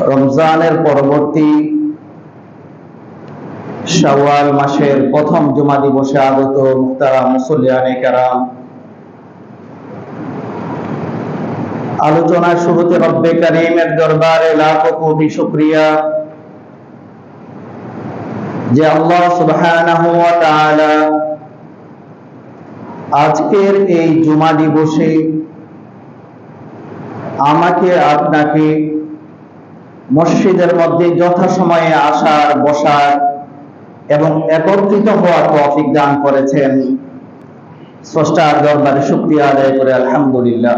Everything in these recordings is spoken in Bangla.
রমজানের পরবর্তী শাওয়াল মাসের প্রথম জুমা দিবসে আগত মুক্তারা মুসল্লিয়ানে কারাম আলোচনার শুরুতে রব্বে কারিমের দরবারে লাখ কোটি শুকরিয়া। যে আল্লাহ তাআলা আজকের এই জুমা দিবসে আমাকে আপনাকে মসজিদের মধ্যে যথাসময়ে আসার, বসার এবং একত্রিত হওয়ার তৌফিক দান করেছেন। স্রষ্টার দরবারে শুকরিয়া আদায় করে আলহামদুলিল্লাহ।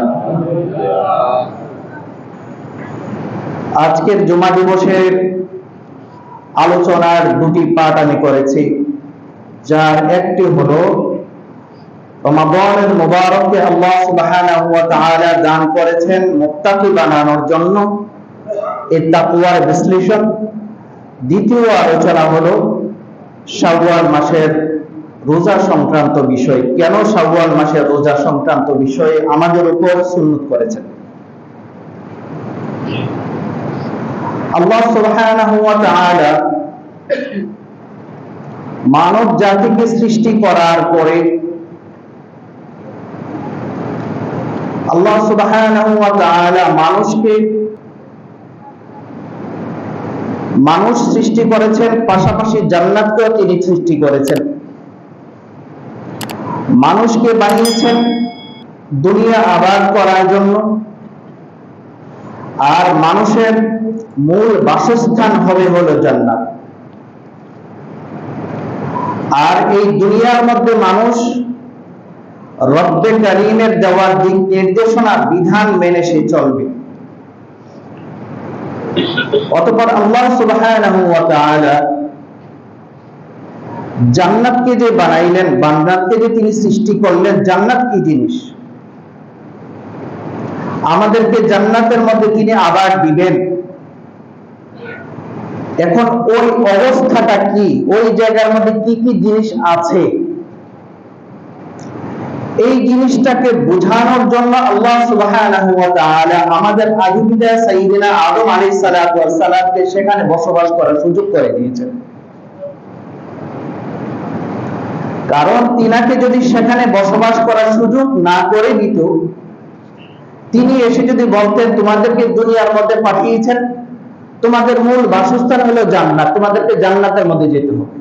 আজকের জুমা দিবসের আলোচনার দুটি পাঠ আমি করেছি, যার একটি হলো রমাদানের মুবারককে আল্লাহ সুবহানাহু ওয়া তাআলা দান করেছেন মুত্তাকি বানানোর জন্য। এই তাকওয়ার বিশ্লেষণ। দ্বিতীয় আলোচনা হলো শাওয়াল মাসের রোজা সংক্রান্ত বিষয়। কেন শাওয়াল মাসের রোজা সংক্রান্ত বিষয়ে আমাদের উপর সুন্নত করেছেন? আল্লাহ সুবহানাহু ওয়া তাআলা মানব জাতিকে সৃষ্টি করার পরে আল্লাহ মানুষকে মানুষ সৃষ্টি করেছেন, পাশাপাশি জান্নাতকেও তিনি সৃষ্টি করেছেন। মানুষকে বানিয়েছেন দুনিয়া আবাদ করার জন্য। আর মানুষের মূল বাসস্থান হবে হলো জান্নাত। আর এই দুনিয়ার মধ্যে মানুষ রব্বে কারিমের দেওয়ার দিক নির্দেশনা, বিধান মেনে সে চলবে। অতঃপর আল্লাহ তাআলা জান্নাতকে যে বানাইলেন বান্দাতকে যে তিনি সৃষ্টি করলেন, জান্নাত কি জিনিস? আমাদেরকে জান্নাতের মধ্যে তিনি আবার দিবেন। এখন ওই অবস্থাটা কি? ওই জায়গার মধ্যে কি কি জিনিস আছে? এই জিনিসটাকে বোঝানোর জন্য আল্লাহ সুবহানাহু আমাদের আদি পিতা আদম আলাইহিস সালাতু সেখানে বসবাস করার সুযোগ করে দিয়েছেন। কারণ তিনাকে যদি সেখানে বসবাস করার সুযোগ না করে দিত, তিনি এসে যদি বলতেন, তোমাদেরকে দুনিয়ার মধ্যে পাঠিয়েছেন, তোমাদের মূল বাসস্থান হলো জান্নাত, তোমাদেরকে জান্নাতের মধ্যে যেতে হবে।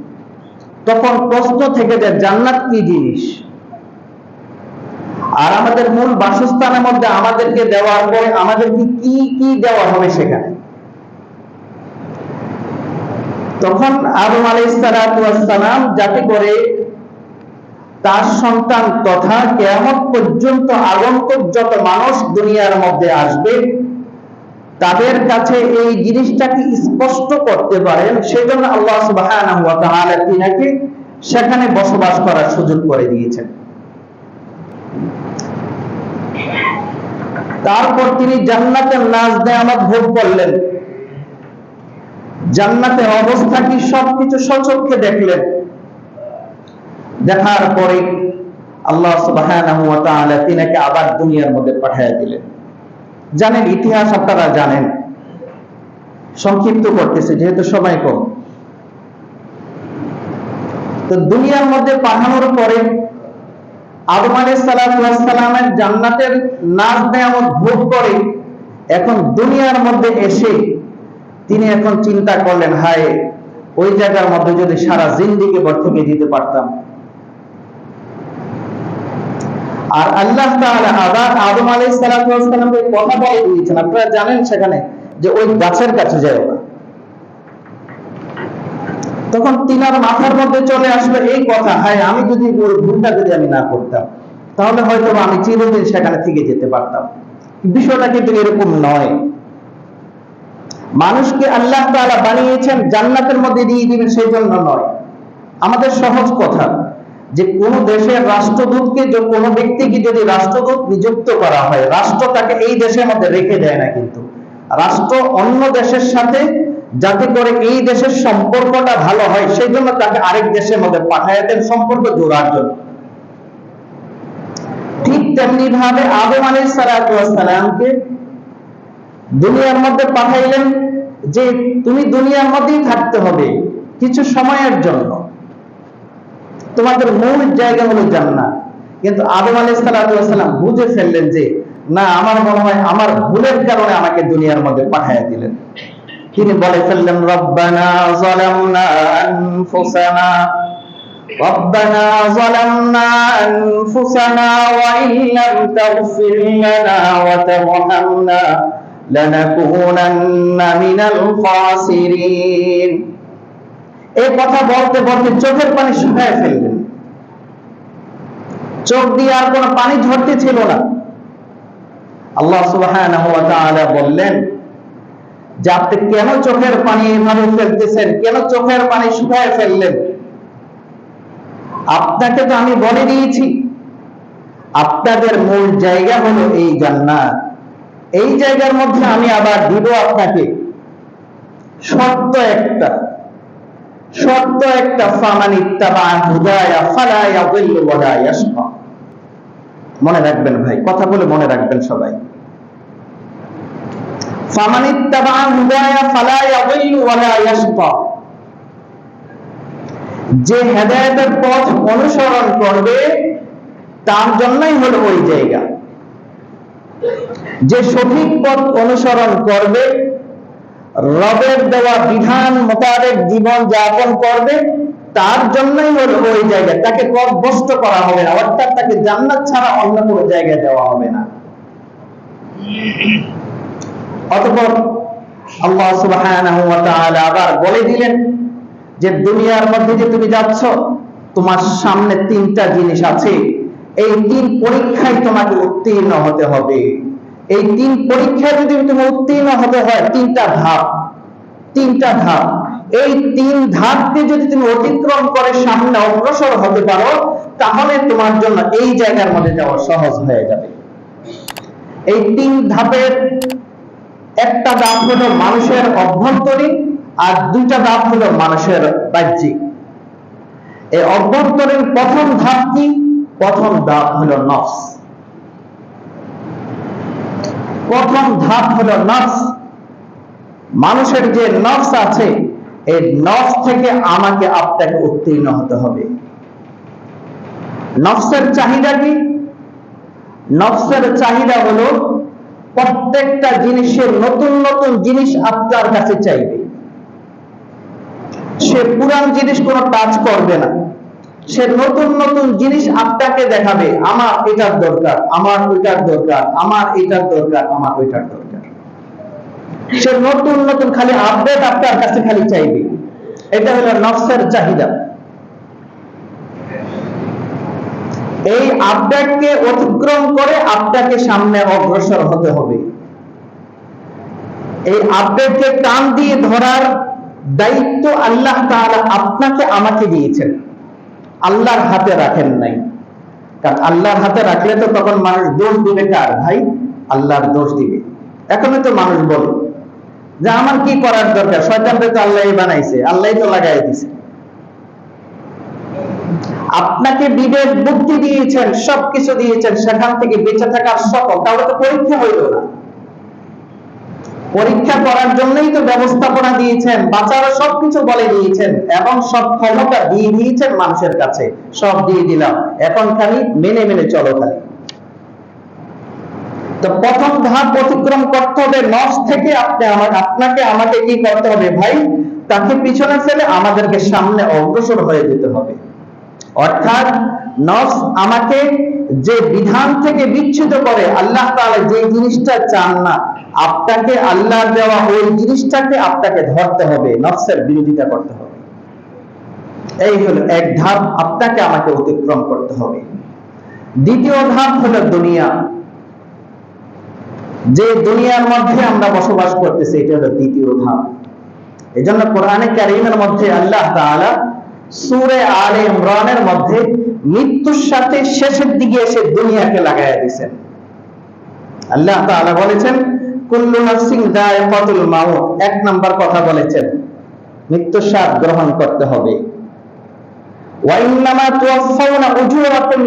তখন প্রশ্ন থেকে যে জান্নাত কি জিনিস? আর আমাদের মূল বাসস্থানের মধ্যে আমাদেরকে দেওয়ার পরে আমাদেরকে কি কি দেওয়া হবে সেখানে? তখন আদম আলাইসালাম যাতে করে তার সন্তান তথা কেয়ামত পর্যন্ত আগন্তুক যত মানুষ দুনিয়ার মধ্যে আসবে, তাদের কাছে এই জিনিসটাকে স্পষ্ট করতে পারেন, সেজন্য আল্লাহ তিনাকে সেখানে বসবাস করার সুযোগ করে দিয়েছেন। তারপর তিনি জান্নাতের নাজ নেয়ামত ভোগ করলেন। জান্নাতের অবস্থা কি? সবকিছু সচক্ষে দেখলেন। দেখার পরে আল্লাহ তাআলা তিনাকে আবার দুনিয়ার মধ্যে পাঠিয়ে দিলেন। জানেন, ইতিহাস আপনারা জানেন। সংক্ষিপ্ত করতেছে, যেহেতু সময় কম। তো দুনিয়ার মধ্যে পাঠানোর পরে আদম আলাইসালামের জান্নাতের নাজ নেয়ামত ভোগ করে এখন দুনিয়ার মধ্যে এসে তিনি এখন চিন্তা করলেন, হায়, ওই জায়গার মধ্যে যদি সারা জিন্দিকে দিতে পারতাম। আর আল্লাহ আদম সালাতু সালামকে কথা বলে দিয়েছেন। আপনারা জানেন সেখানে যে ওই গাছের কাছে যায় না তখন তিনার মাথার মধ্যে চলে আসবে এই কথা, হায়, আমি যদি ওর ভুলটা যদি আমি না করতাম, তাহলে হয়তো আমি চিরদিন সেখানে থেকে যেতে পারতাম। বিষয়টা কিন্তু এরকম নয়। মানুষকে আল্লাহ তাআলা বানিয়েছেন জান্নাতের মধ্যে দিয়ে দিবেন সেই জন্য নয়। আমাদের সহজ কথা, যে কোন দেশের রাষ্ট্রদূতকে যে, কোনো ব্যক্তিকে যদি রাষ্ট্রদূত নিযুক্ত করা হয়, রাষ্ট্র তাকে এই দেশের মধ্যে রেখে দেয় না কিন্তু। রাষ্ট্র অন্য দেশের সাথে যাতে করে এই দেশের সম্পর্কটা ভালো হয়, সেই জন্য তাকে আরেক দেশের মধ্যে পাঠায় দেন সম্পর্ক জোড়ার জন্য। ঠিক তেমনি ভাবে আদম আলী সালামকে দুনিয়ার মধ্যে পাঠাইলেন যে তুমি দুনিয়ার মধ্যেই থাকতে হবে কিছু সময়ের জন্য। তোমাদের মূল জায়গা হলো জান্নাত। কিন্তু আদম আলী সালাম বুঝে ফেললেন যে, না, আমার মনে হয় আমার ভুলের কারণে আমাকে দুনিয়ার মধ্যে পাঠাইয়া দিলেন। তিনি বলে ফেললেন রব্বানা জালামনা আনফুসানা ربنا ظلمنا أنفسنا وإن لم تغفر لنا وترحمنا لنكونن من الخاسرين এই কথা বলতে বলতে চোখের পানি শুকায় ফেললেন চোখ দিয়ে আর কোনো পানি ঝরতে ছিল না আল্লাহ সুবহানাহু ওয়া তাআলা বললেন যে আপনি কেন চোখের পানি এইভাবে ফেলতেছেন? কেন চোখের পানি শুকায় ফেললেন? আপনাকে তো আমি বলে দিয়েছি। আপনাদের মূল জায়গা হলো এই জান্নাত। এই জায়গার মধ্যে আমি আবার দিব আপনাকে। শর্ত একটা। শর্ত একটা, ফামান ইত্তাবা হুদায়া ফালা ইয়াদিল্লু ওয়ালা ইয়াশকা মনে রাখবেন ভাই, কথা বলে মনে রাখবেন সবাই। যে হেদায়েতের পথ অনুসরণ করবে, তার জন্যই হলো ওই জায়গা। যে সঠিক পথ অনুসরণ করবে, রবের দেওয়া বিধান মোতাবেক জীবন যাপন করবে, তার জন্যই হলো ওই জায়গা। তাকে পথভ্রষ্ট করা হবে না, অর্থাৎ তাকে জান্নাত ছাড়া অন্য কোনো জায়গায় দেওয়া হবে না। অতঃপর আল্লাহ তাআলা আবার বলে দিলেন যে দুনিয়ার মধ্যে যে তুমি যাচ্ছ, তোমার সামনে তিনটা জিনিস আছে। এই তিন পরীক্ষায় তোমাকে উত্তীর্ণ হতে হবে। এই তিন পরীক্ষায় যদি তুমি উত্তীর্ণ হতে হয়, তিনটা ধাপ তিনটা ধাপ। এই তিন ধাপকে যদি তুমি অতিক্রম করে সামনে অগ্রসর হতে পারো, তাহলে তোমার জন্য এই জায়গার মধ্যে যাওয়া সহজ হয়ে যাবে। এই তিন ধাপের একটা ধাপ হলো মানুষের অভ্যন্তরীণ আর দুইটা ধাপ হলো মানুষের বাহ্যিক। এই অভ্যন্তরীণ প্রথম ধাপ কি? প্রথম ধাপ হলো নফস। প্রথম ধাপ হলো নফস। মানুষের যে নফস আছে, এই নফস থেকে আমাকে আপনাকে উত্তীর্ণ হতে হবে। নফসের চাহিদা কি? নফসের চাহিদা হলো প্রত্যেকটা জিনিসের নতুন নতুন জিনিস আপনার কাছে চাইবে। সে পুরান জিনিস কোনো টাচ করবে না। সে নতুন নতুন জিনিস আপনাকে দেখাবে, আমার এটার দরকার, আমার ওইটার দরকার, আমার এটার দরকার, আমার ওইটার দরকার। সে নতুন নতুন খালি আপডেট আপনার কাছে খালি চাইবে। এটা হলো নফসের চাহিদা। এই আপডেটকে অতিক্রম করে আপনাকে সামনে অগ্রসর হতে হবে। এই আপডেটকে টান দিয়ে ধরার দায়িত্ব আল্লাহ তাআলা আপনাকে, আমাকে দিয়েছেন। আল্লাহর হাতে রাখেন নাই। কারণ আল্লাহর হাতে রাখলে তো তখন মানুষ দোষ দিবে কার? ভাই, আল্লাহর দোষ দিবে। এখনই তো মানুষ বলে যে, আমার কি করার দরকার? শয়তানরে তো আল্লাহই বানাইছে আল্লাহ তো লাগাই দিছে। আপনাকে বিবেক, বুদ্ধি দিয়েছেন, সবকিছু দিয়েছেন, সেখান থেকে বেঁচে থাকার সকল তাহলে তো পরীক্ষা হইল না। পরীক্ষা করার জন্যই তো ব্যবস্থাপনা দিয়েছেন, বাচ্চারা সবকিছু বলে দিয়েছেন, এবং সব ক্ষমতা দিয়ে দিয়েছেন মানুষের কাছে। সব দিয়ে দিলাম। এখন খালি মেনে মেনে চলো খালি। তো প্রথম ধাপ অতিক্রম করতে হবে, নস থেকে আপনি আমার, আপনাকে আমাকে কি করতে হবে ভাই? তাকে পিছনে ফেলে আমাদেরকে সামনে অগ্রসর হয়ে যেতে হবে। অর্থাৎ নফস আমাকে যে বিধান থেকে বিচ্ছুত করে, আল্লাহ তাআলা যে জিনিসটা চান না, আপনাকে আল্লাহর দেওয়া ওই জিনিসটাকে আপনাকে ধরতে হবে, নফসের বিরোধিতা করতে হবে। এই হলো এক ধাপ, আপনাকে আমাকে অতিক্রম করতে হবে। দ্বিতীয় ধাপ হলো দুনিয়া। যে দুনিয়ার মধ্যে আমরা বসবাস করতেছি, এটা হলো দ্বিতীয় ধাপ। এই জন্য কোরআনে কারিমের মধ্যে আল্লাহ তাআলা সূরা আলে ইমরানের মধ্যে মৃত্যুর সাথে শেষের দিকে এসে দুনিয়াকে লাগাইয়া দিয়েছেন। আল্লাহ তাআলা বলেছেন, কুল্লু মাউত। এক নাম্বার কথা বলেছেন, মৃত্যুর গ্রহণ করতে হবে। ওয়াইন্নামা তুওয়াফাউনা উজুরাকুম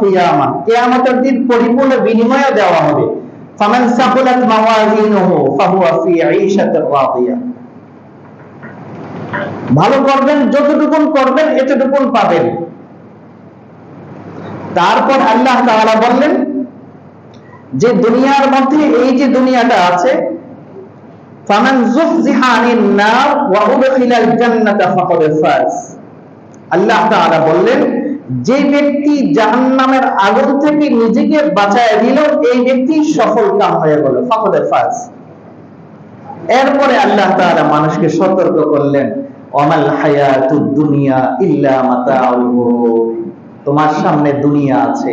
কিয়ামা। কিয়ামতের দিন পরিপূর্ণ বিনিময় দেওয়া হবে। ফামান সাকুলাত মাওয়াজিনুহু, ফাহুয়া ফি ঈশাতির রাদিয়া। ভালো করবেন, যতটুকুন করবেন, এতটুকুন পাবেন। তারপর আল্লাহ তাআলা বললেন, যে দুনিয়ার মধ্যে এই যে দুনিয়াটা আছে, ফামান যুহজিহা নার ওয়া উদখিলাল জান্নাতা ফাকাদ ফাজ। আল্লাহ তাআলা বললেন, যে ব্যক্তি জাহান্নামের আগুন থেকে নিজেকে বাঁচায় দিল এই ব্যক্তি সফল কাম হয়ে গেল, ফাকাদ ফাজ। এরপরে আল্লাহ তাআলা মানুষকে সতর্ক করলেন অমাল হায়াতুদ দুনিয়া ইল্লা মাতাউল তোমার সামনে দুনিয়া আছে।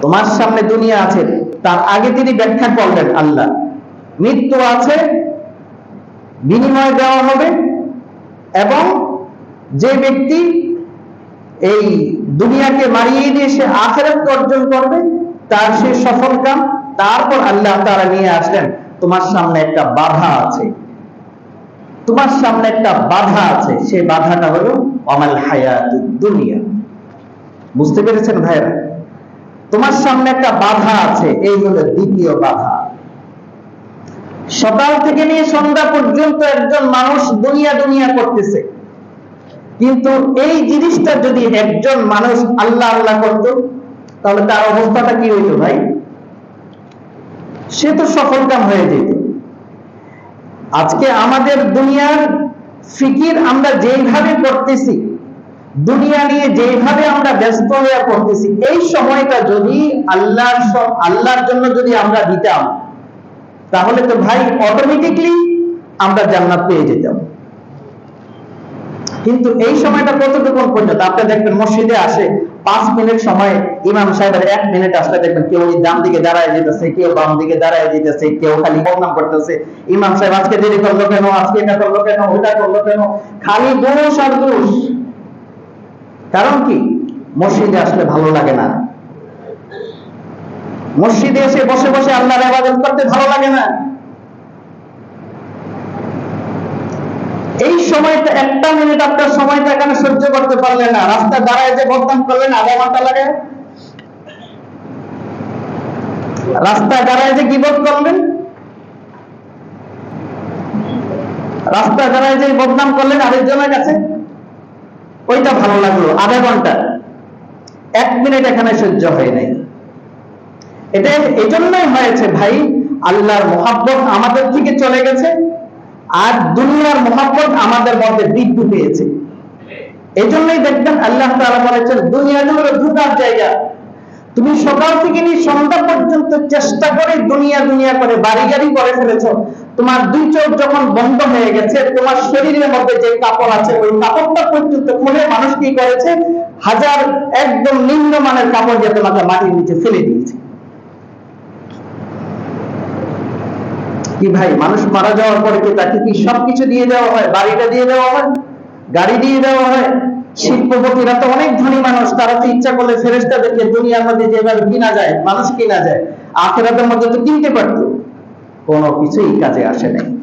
তোমার সামনে দুনিয়া আছে। তার আগে তিনি ব্যাখ্যা করলেন আল্লাহ। মৃত্যু আছে, বিনিময় দেওয়া হবে এবং যে ব্যক্তি এই দুনিয়াকে মারিয়ে দিয়ে সে আখেরাত অর্জন করবে, তার সে সফল তারপর আল্লাহ তারা নিয়ে আসলেন। তোমার সামনে একটা বাধা আছে। তোমার সামনে একটা বাধা আছে। সেই বাধাটা হলো, অমাল হায়াত দুনিয়া। বুঝতে পেরেছেন ভাইরা তোমার সামনে একটা বাধা আছে, এই হলো দ্বিতীয় বাধা। সকাল থেকে নিয়ে সন্ধ্যা পর্যন্ত একজন মানুষ দুনিয়া দুনিয়া করতেছে। কিন্তু এই জিনিসটা যদি একজন মানুষ আল্লাহ আল্লাহ করত, তাহলে তার অবস্থাটা কি হইতো ভাই? সে তো সফল কাম হয়ে যেত। আজকে আমাদের দুনিয়ার ফিকির আমরা যেইভাবে করতেছি, দুনিয়া নিয়ে যেইভাবে আমরা ব্যস্ত হয়ে পড়তেছি, এই সময়টা যদি আল্লাহর আল্লাহর জন্য যদি আমরা দিতাম, তাহলে তো ভাই অটোমেটিকলি আমরা জান্নাত পেয়ে যেতাম। কিন্তু এই সময়টা কতটুকু পর্যন্ত? আপনি দেখবেন মসজিদে আসে পাঁচ মিনিট সময় ইমাম সাহেবের এক মিনিট আসলে দেখবেন কেউ ডান দিকে দাঁড়ায় যেতেছে, কেউ বাম দিকে দাঁড়ায় যেতেছে, কেউ খালি বদনাম করতেছে। ইমাম সাহেব, আজকে দেরি করল কেন? আজকে এটা করল কেন? ওটা করল কেন? খালি দোষ আর দোষ। কারণ কি? মসজিদে আসলে ভালো লাগে না। মসজিদে এসে বসে বসে আল্লাহর ইবাদত করতে ভালো লাগে না। এই সময়টা, একটা মিনিট আপনার সময়টা এখানে সহ্য করতে পারলেন না। রাস্তা দাঁড়ায় যে বদনাম করলেন, আধা ঘণ্টা লাগে? রাস্তায় দাঁড়ায় যে গিবত করলেন? রাস্তায় দাঁড়ায় যে বদনাম করলেন আরেকজনের কাছে? ওইটা ভালো লাগল, আধা ঘণ্টা। এক মিনিট এখানে সহ্য হয় নাই। এটা এজন্যই হয়েছে ভাই, আল্লাহর মোহাব্বত আমাদের থেকে চলে গেছে। আর দুনিয়ার মোহাব্বত আমাদের মধ্যে বৃদ্ধি পেয়েছে। এজন্যই দেখবেন আল্লাহ তাআলা বলেছেন, দুনিয়া হলো ধোকার জায়গা। তুমি সকাল থেকে নিয়ে সন্ধ্যা পর্যন্ত চেষ্টা করে দুনিয়া দুনিয়া করে বাড়ি গাড়ি করে ফেলেছো। তোমার দুই চোখ যখন বন্ধ হয়ে গেছে, তোমার শরীরের মধ্যে যে কাপড় আছে, ওই কাপড়টা পর্যন্ত খুলে মানুষ কি করেছে? হাজার একদম নিম্নমানের কাপড় দিয়ে তোমাকে মাটির নিচে ফেলে দিয়েছে। কি ভাই, মানুষ মারা যাওয়ার পরে কি তাকে কি সবকিছু দিয়ে দেওয়া হয়? বাড়িটা দিয়ে দেওয়া হয়? গাড়ি দিয়ে দেওয়া হয়? শিল্পপতিরা তো অনেক ধনী মানুষ, তারা তো ইচ্ছা করলে ফেরেস্তাদেরকে দুনিয়ার মধ্যে যেভাবে কিনা যায়, মানুষ কিনা যায়, আখেরাতের মধ্যে তো কিনতে পারতো। কোনো কিছুই কাজে আসে নাই।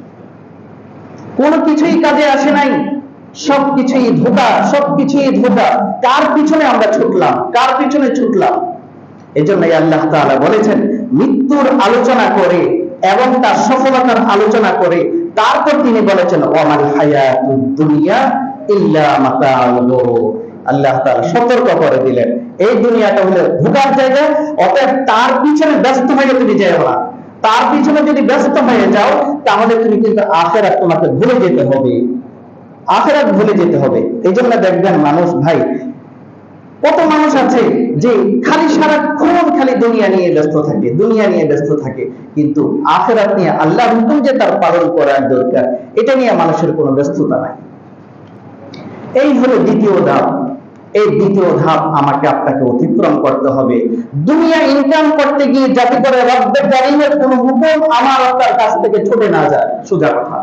কোনো কিছুই কাজে আসে নাই। সবকিছুই ধোকা সবকিছুই ধোকা। কার পিছনে আমরা ছুটলাম? কার পিছনে ছুটলাম? এজন্যই আল্লাহ তাআলা বলেছেন, মৃত্যুর আলোচনা করে এবং তার সফলতার আলোচনা করে তারপর তিনি বলেছেন, ওয়ামাল হায়াতুদ দুনিয়া ইল্লা মাতাউল আল্লাহ তাআলা সতর্ক করে দিলেন। এই দুনিয়াটা হলো ধোকার জায়গা, অতএব তার পিছনে ব্যস্ত হয়ে তুমি যেও না। তার পিছনে যদি ব্যস্ত হয়ে যাও, তাহলে তুমি কিন্তু আখেরাত তোমাকে ভুলে যেতে হবে। আখেরাত ভুলে যেতে হবে। এই জন্য দেখবেন মানুষ ভাই কত মানুষ আছে যে খালি সারাক্ষণ খালি দুনিয়া নিয়ে ব্যস্ত থাকে, দুনিয়া নিয়ে ব্যস্ত থাকে। কিন্তু আখেরাত নিয়ে আল্লাহ হুকুম যে তার পালন করার দরকার, এটা নিয়ে মানুষের কোনো ব্যস্ততা নাই। এই হলো দ্বিতীয় ধাপ। এই দ্বিতীয় ধাপ আমাকে আপনাকে অতিক্রম করতে হবে। দুনিয়া ইনকাম করতে গিয়ে যাতে করে রব্বের জালিমের কোনো হুকুম আমার আপনার কাছ থেকে ছুটে না যায়। সোজা কথা।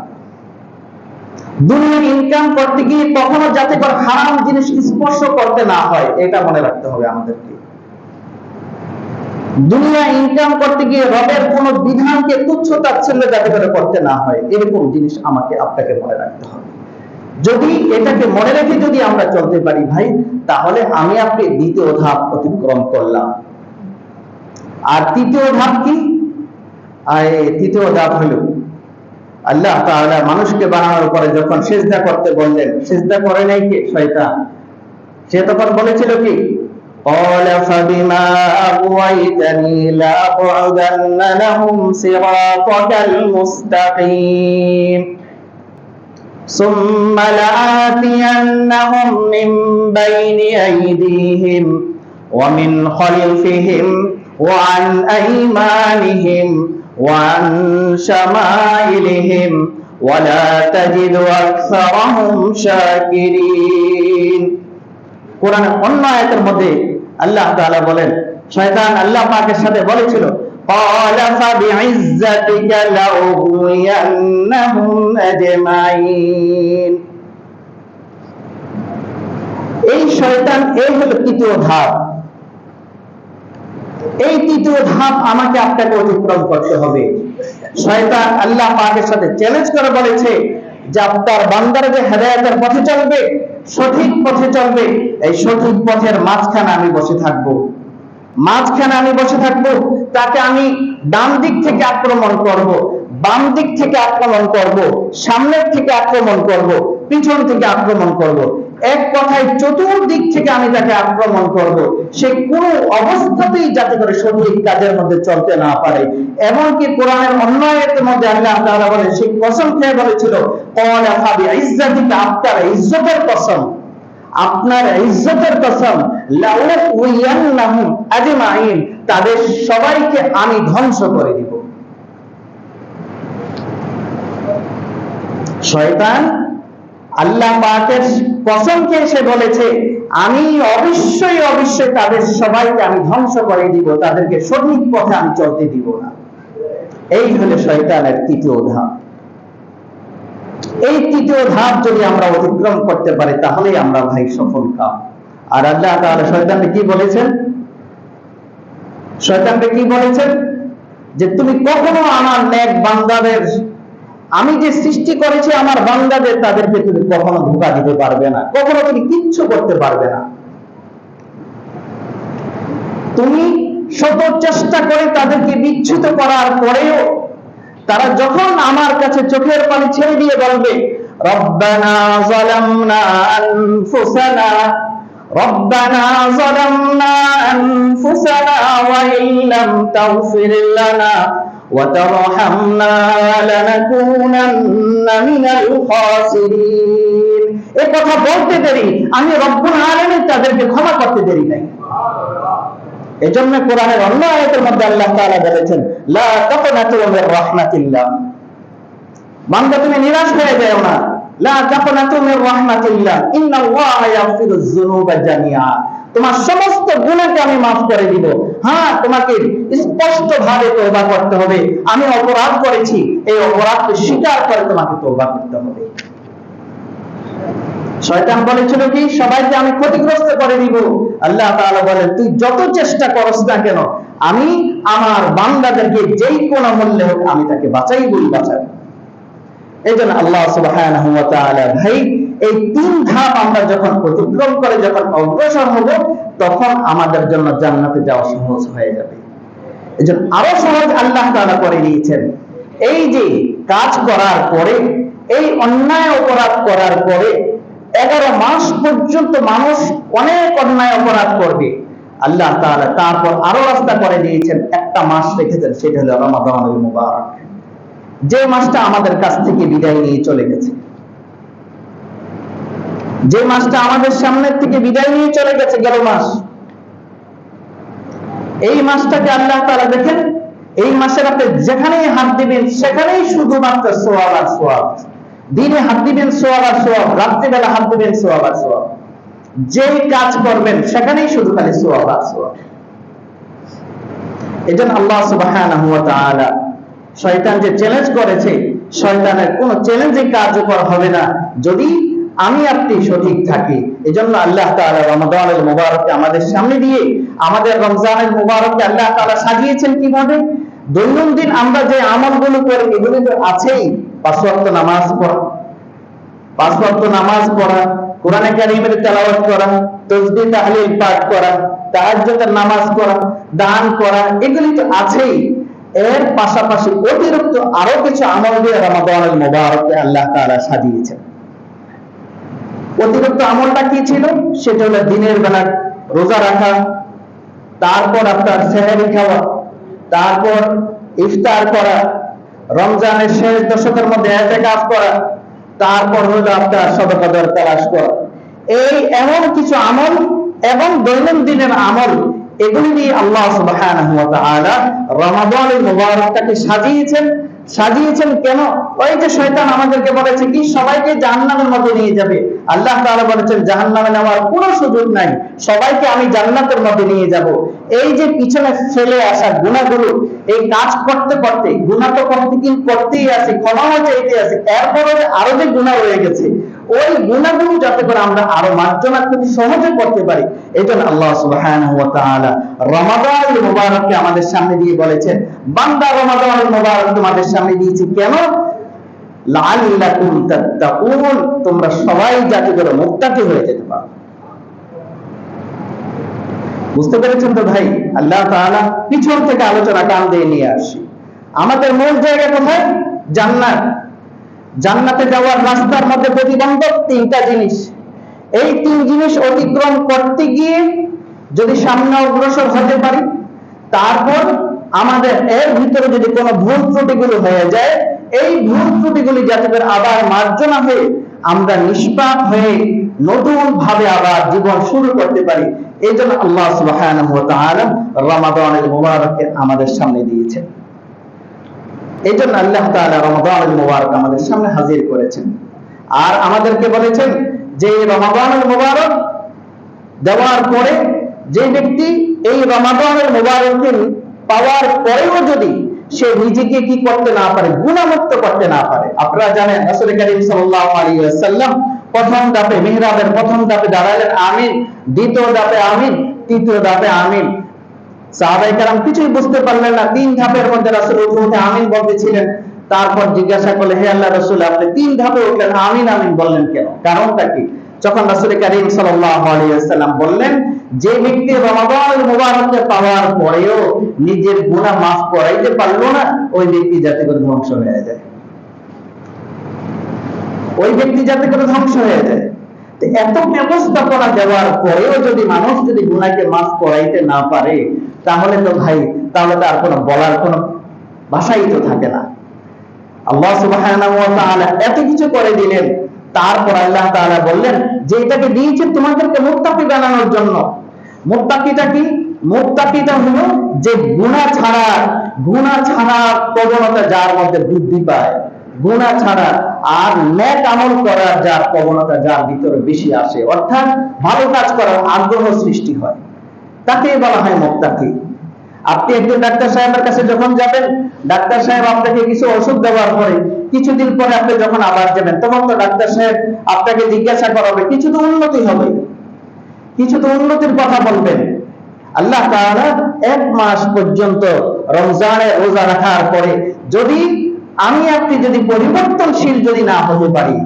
দুনিয়া ইনকাম করতে গিয়ে কখনো যাতে করে হারাম জিনিস স্পর্শ করতে না হয়, এটা মনে রাখতে হবে আমাদেরকে। দুনিয়া ইনকাম করতে গিয়ে রবের কোন বিধানকে তুচ্ছ তাচ্ছিল্য যাতে করে করতে না হয়, এরকম জিনিস আমাকে আপনাকে মনে রাখতে হবে। যদি এটাকে মনে রেখে যদি আমরা চলতে পারি ভাই, তাহলে আমি আপনি দ্বিতীয় ধাপ অতিক্রম করলাম। আর তৃতীয় ধাপ কি? তৃতীয় ধাপ হলো আল্লাহ তাআলা মানুষকে বানানোর পরে যখন সেজদা করতে বললেন সেজদা করে নাই কে শয়তান সে তখন বলেছিল কি قال فبما أغويتني لأقعدن لهم صراطك المستقيم ثم لآتينهم من بين أيديهم ومن خلفهم وعن أيمانهم وعن شمائلهم ولا تجد أكثرهم شاكرين কোরআন অন্য আয়াতের মধ্যে আল্লাহ তাআলা বলেন শয়তান আল্লাহ পাকের সাথে বলেছিল قال فبعزتك لأغوينهم أجمعين এই শয়তান এই হলো তৃতীয় ধাপ এই তৃতীয় ধাপ আমাকে আপনাকে অতিক্রম করতে হবে। শয়তান আল্লাহ পাকের সাথে চ্যালেঞ্জ করে বলেছে যে আপনার বান্দার যে হেদায়তের পথে চলবে, সঠিক পথে চলবে, এই সঠিক পথের মাঝখানে আমি বসে থাকব। মাঝখানে আমি বসে থাকব, তাকে আমি ডান দিক থেকে আক্রমণ করব, বাম দিক থেকে আক্রমণ করব, সামনের থেকে আক্রমণ করব, পিছন থেকে আক্রমণ করব। এক কথায় চতুর্দিক থেকে আমি তাকে আক্রমণ করব। সে কোনো অবস্থাতেই যাতে করে সঠিক কাজের মধ্যে চলতে না পারে। এমনকি কোরআনের অন্য আয়াতের মধ্যে আল্লাহ তাআলা বলেন, সে কসম খেয়ে বলেছিল, ক্বালা ফাবি ইজ্জাতিকা, আপনার ইজ্জতের কসম, আপনার ইজ্জতের কসম লাউয়ান্নাহুম আজমাইন তাদের সবাইকে আমি ধ্বংস করে দিব। শয়তান আল্লাহ পাকের কসমকে সে বলেছে, আমি অবশ্যই অবশ্যই তাদের সবাইকে আমি ধ্বংস করে দিব, তাদেরকে সঠিক পথে আমি চলতে দিব না। এই হলো শয়তানের তৃতীয় ধাপ। এই তৃতীয় ধাপ যদি আমরা অতিক্রম করতে পারি, তাহলেই আমরা ভাই সফল কাম। আর আল্লাহ তাআলা শয়তানকে কি বলেছেন? শয়তানকে কি বলেছেন? যে তুমি কখনো আমার নেক বান্দাদের আমি যে সৃষ্টি করেছি আমার বান্দাদের তাদেরকে তুমি কখনো ধোকা দিতে পারবে না কখনো তুমি কিচ্ছু করতে পারবে না তুমি শত চেষ্টা করে তাদেরকে বিচ্ছুত করার পরেও তারা যখন আমার কাছে চোখের পানি ছেড়ে দিয়ে বলবে রব্বানা যালামনা আনফুসানা ربنا ظلمنا أنفسنا وإن لم تغفر لنا وترحمنا لنكونن من الخاسرين এই কথা বলতে দেরি আমি রব্বুল আলামিন তাদেরকে ক্ষমা করতে দেরি নাই এজন্য কোরআনের অন্য আয়াতের মধ্যে আল্লাহ তাআলা বলেছেন লা তাকনাতু মির রাহমাতিল্লাহ বান্দা তুমি নিরাশ হয়ে যাও না লা তাকনাতু মির রাহমাতিল্লাহ ইন্নাল্লাহা ইয়াগফিরুয যুনুবা জামিআ তোমার সমস্ত গুনাহকে আমি মাফ করে দিব। হ্যাঁ তোমাকে স্পষ্ট ভাবে তওবা করতে হবে। আমি অপরাধ করেছি, এই অপরাধকে স্বীকার করে তোমাকে তওবা করতে হবে। শয়তান বলেছিল কি, সবাইকে আমি ক্ষতিগ্রস্ত করে দিব। আল্লাহ তাআলা বলেন, তুই যত চেষ্টা করস না কেন, আমি আমার বান্দাদেরকে যেই কোনো মূল্যে হোক আমি তাকে বাঁচাই বলি বাঁচাবো। এই জন্য আল্লাহ সুবহানাহু ওয়া তাআলা ভাই এই তিন ধাপ আমরা যখন অতিক্রম করে, যখন অগ্রসর হব, তখন আমাদের জন্য জান্নাতে যাওয়া সহজ হয়ে যাবে। এই জন্য আরও সহজ আল্লাহ তাআলা করে দিয়েছেন। এই যে কাজ করার পরে, এই অন্যায় অপরাধ করার পরে, এগারো মাস পর্যন্ত মানুষ অনেক অন্যায় অপরাধ করবে। আল্লাহ তাআলা তারপর আরও রাস্তা করে দিয়েছেন, একটা মাস রেখেছেন সেটা হলো মুবারক। যে মাসটা আমাদের কাছ থেকে বিদায় নিয়ে চলে গেছে। যে মাসটা আমাদের সামনের থেকে বিদায় নিয়ে চলে গেছে, গেল মাস। এই মাসটাকে আল্লাহ তাআলা দেখেন, এই মাসের আপনি যেখানেই হাত দিবেন, সেখানেই শুধুমাত্র সোয়াব আর সোয়াব। দিনে হাত দিবেন সোয়াব আর সোয়াব, রাত্রিবেলা হাত দিবেন সোয়াব আর সোয়াব। যেই কাজ করবেন, সেখানেই শুধু খালি সোয়াব আর সোয়াব। এজন্য আল্লাহ সুবহানাহু শয়তান যে চ্যালেঞ্জ করেছে, শয়তানের কোন চ্যালেঞ্জে কার্যকর হবে না। যদি আমি আপনি সঠিক থাকি। এজন্য আল্লাহ তাআলা রমাদানুল মুবারককে আমাদের সামনে দিয়ে, আমাদের রমজানুল মুবারককে আল্লাহ তাআলা সাজিয়েছেন কীভাবে? দৈনন্দিন আমরা যে আমলগুলো করি, এগুলি তো আছেই। পাঁচ ওয়াক্ত নামাজ পড়া, পাঁচ ওয়াক্ত নামাজ পড়া, কোরআনে কারিমের তেলাওয়াত করা, তসবিহ তাহলিল পাঠ করা, তাহাজ্জুদের নামাজ পড়া, দান করা, এগুলি তো আছেই। এর পাশাপাশি অতিরিক্ত আরও কিছু আমল দিয়ে রমাদানুল মুবারককে আল্লাহ তাআলা সাজিয়েছেন। অতিরিক্ত আমলটা কি ছিল? সেটা হলো দিনের বেলা রোজা রাখা, তারপর আপনার সেহরি খাওয়া, তারপর ইফতার করা, রমজানের শেষ দশকের মধ্যে এতেকাফ করা, তারপর হলো আপনার সদকাদর তালাশ করা। এই এমন কিছু আমল এবং দৈনন্দিনের আমল, এগুলি দিয়ে আল্লাহ ওয়া তাআলা মুবারকটাকে সাজিয়েছেন। সাজিয়েছেন কেন? ওই যে শয়তান আমাদেরকে বলেছে কি, সবাইকে জাহান্নামের মধ্যে নিয়ে যাবে। আল্লাহ তাআলা বলেছেন, জাহান্নামে নেওয়ার কোনো সুযোগ নাই। সবাইকে আমি জান্নাতের মধ্যে নিয়ে যাব। এই যে পিছনে ফেলে আসা গুনাহগুলো এই কাজ করতে করতে গুনাহ তো করতে কি করতেই আছে ক্ষমাও চাইতে আছে। এরপরে আরও যে গুণা রয়ে গেছে ওই গুণাগুলো যাতে করে আমরা আরও মার্জনা খুব সহজে করতে পারি, এই জন্য আল্লাহ সুবহানাহু আমাদের সামনে দিয়ে বলেছেন, বান্দা রমাদানুল মুবারক তোমাদের সামনে দিয়েছি কেন? তোমরা সবাই যাতে করে হয়ে যেতে পারো। বুঝতে পেরেছেন তো ভাই? আল্লাহ পিছন থেকে আলোচনা কান দিয়ে নিয়ে আসি। আমাদের মূল জায়গা কোথায়? জান্নাত। জান্নাতে যাওয়ার রাস্তার মধ্যে প্রতিবন্ধক তিনটা জিনিস। এই তিন জিনিস অতিক্রম করতে গিয়ে যদি সামনে অগ্রসর হতে পারি, তারপর আমাদের এর ভিতরে যদি কোনো ভুল ত্রুটিগুলো হয়ে যায়, এই ভুল ত্রুটিগুলি যাতে আবার মার্জনা হয়ে আমরা নিষ্পাপ হয়ে নতুন ভাবে আবার জীবন শুরু করতে পারি, এই জন্য আল্লাহ ওয়া রমাদানের মুবারককে আমাদের সামনে দিয়েছেন। এই জন্য আল্লাহ তাআলা রমাদানুল মুবারক আমাদের সামনে হাজির করেছেন। আর আমাদেরকে বলেছেন যে রমাদানুল মুবারক দেওয়ার পরে যে ব্যক্তি এই রমাদানুল মুবারককে পাওয়ার পরেও যদি সে নিজেকে কি করতে না পারে, গুণামুক্ত করতে না পারে, আপনারা জানেন রাসূল করিম সাল্লাল্লাহু আলাইহি ওয়াসাল্লাম প্রথম ধাপে মিহরাবের প্রথম ধাপে দাঁড়ালেন, আমিন। দ্বিতীয় ধাপে আমিন, তৃতীয় ধাপে আমিন। সাহাবাই কালাম কিছুই বুঝতে পারলেন না। তিন ধাপের মধ্যে রাসূল উঠে আমিন বলতেছিলেন। তারপর জিজ্ঞাসা করলে হে আল্লাহ রাসূল, আপনি তিন ধাপে উঠলেন, আমিন আমিন বললেন কেন? কারণটা কি? যখন রাসূল করিম ওয়াসাল্লাম বললেন, যে ব্যক্তি রমাদানুল মুবারককে পাওয়ার পরেও নিজের গুনাহ মাফ করাইতে পারল না, ওই ব্যক্তি যাতে করে ধ্বংস হয়ে যায়। ওই ব্যক্তি যাতে করে ধ্বংস হয়ে যায়। এত ব্যবস্থাপনা দেওয়ার পরেও যদি মানুষ যদি গুনাকে মাফ করাইতে না পারে, তাহলে তো ভাই, তাহলে তার কোনো বলার কোনো ভাষাই তো থাকে না। আল্লাহ তাআলা এত কিছু করে দিলেন। তারপর আল্লাহ বললেন, যে এটাকে দিয়েছে তোমাদেরকে বানানোর জন্য। কি? হলো যে গুনাহ ছাড়া গুনাহ ছাড়া প্রবণতা যার মধ্যে বৃদ্ধি পায়। গুনাহ ছাড়া আর নেক আমল করার যার প্রবণতা যার ভিতরে বেশি আসে, অর্থাৎ ভালো কাজ করার আগ্রহ সৃষ্টি হয়। তাকে বলা হয় মুত্তাকি। আপনি একজন ডাক্তার সাহেবের কাছে যখন যাবেন, ডাক্তার সাহেব আপনাকে কিছু ওষুধ দেওয়ার পরে কিছুদিন পরে আপনি যখন আবার যাবেন, তখন তো ডাক্তার সাহেব আপনাকে জিজ্ঞাসা করাবে, কিছু তো উন্নতি হবে। কিছু তো উন্নতির কথা বলবেন। আল্লাহ তাআলা এক মাস পর্যন্ত রমজানে রোজা রাখার পরে যদি আমি আপনি যদি পরিবর্তনশীল যদি না হতে পারি,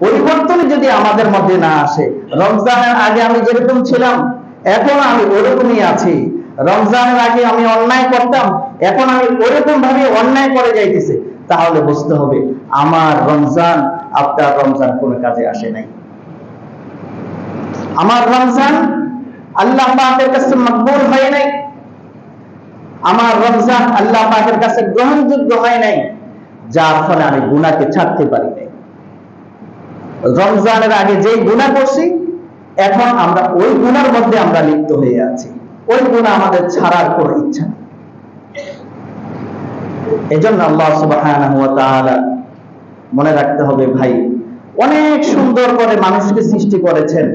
পরিবর্তন যদি আমাদের মধ্যে না আসে, রমজানের আগে আমি যেরকম ছিলাম, এখন আমি ওরকমই আছি। রমজানের আগে আমি অন্যায় করতাম, এখন আমি ওরকম ভাবে অন্যায় করে যাইতেছে, তাহলে বুঝতে হবে আমার রমজান, আপনার রমজান কোন কাজে আসে নাই। আমার রমজান আল্লাহ পাকের কাছে মকবুল হয় নাই। আমার রমজান আল্লাহ পাকের কাছে গ্রহণযোগ্য হয় নাই। যার ফলে আমি গুনাহকে ছাড়তে পারি নাই। রমজানের আগে যেই গুনাহ করছি, এখন আমরা ওই গুনার মধ্যে আমরা লিপ্ত হয়ে আছি। ওই গুনাহ আমাদের ছাড়ার কোনো ইচ্ছা নেই। এজন্য আল্লাহ তাআলা মনে রাখতে হবে, ভাই, অনেক সুন্দর করে মানুষকে সৃষ্টি করেছেন।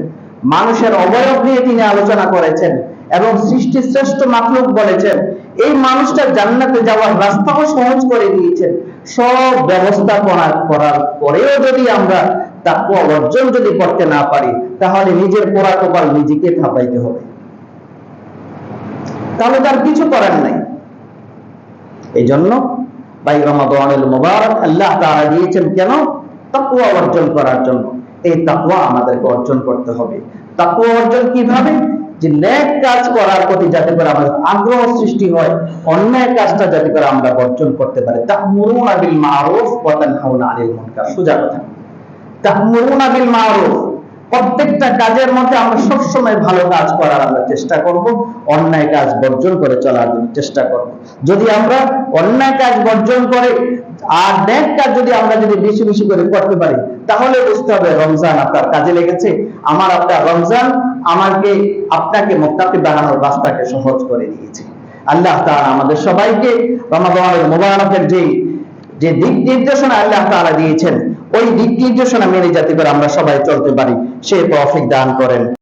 মানুষের অবয়ব নিয়ে তিনি আলোচনা করেছেন এবং সৃষ্টি শ্রেষ্ঠ মাখলুক বলেছেন। এই মানুষটা জান্নাতে যাওয়ার রাস্তাও সহজ করে দিয়েছেন সব ব্যবস্থাপনা করার পরেও যদি আমরা তাকে অর্জন যদি করতে না পারি, তাহলে নিজের পোড়া কপাল নিজেকে থাপাইতে হবে। তাহলে তার কিছু করার নাই। এই জন্য ভাই রমাদানুল মুবারক আল্লাহ তাআলা দিয়েছেন কেন? তাকুয়া অর্জন করার জন্য। এই তাকুয়া আমাদেরকে অর্জন করতে হবে। তাকুয়া অর্জন কীভাবে? যে ন্যাক কাজ করার প্রতি যাতে করে আমাদের আগ্রহ সৃষ্টি হয়, অন্যায় কাজটা যাতে করে আমরা বর্জন করতে পারি। তা'মুরুনা বিল মারুফ ওয়া তানহাউনা আনিল মুনকার। সোজা কথা। তা'মুরুনা বিল মারুফ, প্রত্যেকটা কাজের মধ্যে আমরা সবসময় ভালো কাজ করার আমরা চেষ্টা করব, অন্যায় কাজ বর্জন করে চলার জন্য চেষ্টা করব। যদি আমরা অন্যায় কাজ বর্জন করে আর কাজ যদি আমরা যদি বেশি বেশি করে করতে পারি, তাহলে বুঝতে হবে রমজান আপনার কাজে লেগেছে। আমার আপনার রমজান আমাকে, আপনাকে মোত্তাকি বানানোর রাস্তাকে সহজ করে দিয়েছে। আল্লাহ তাআলা আমাদের সবাইকে রমাদানের মুবারকের যে যে দিক নির্দেশনা আল্লাহ তাআলা দিয়েছেন, ওই দিক নির্দেশনা মেনে যাতে করে আমরা সবাই চলতে পারি, সে তৌফিক দান করেন।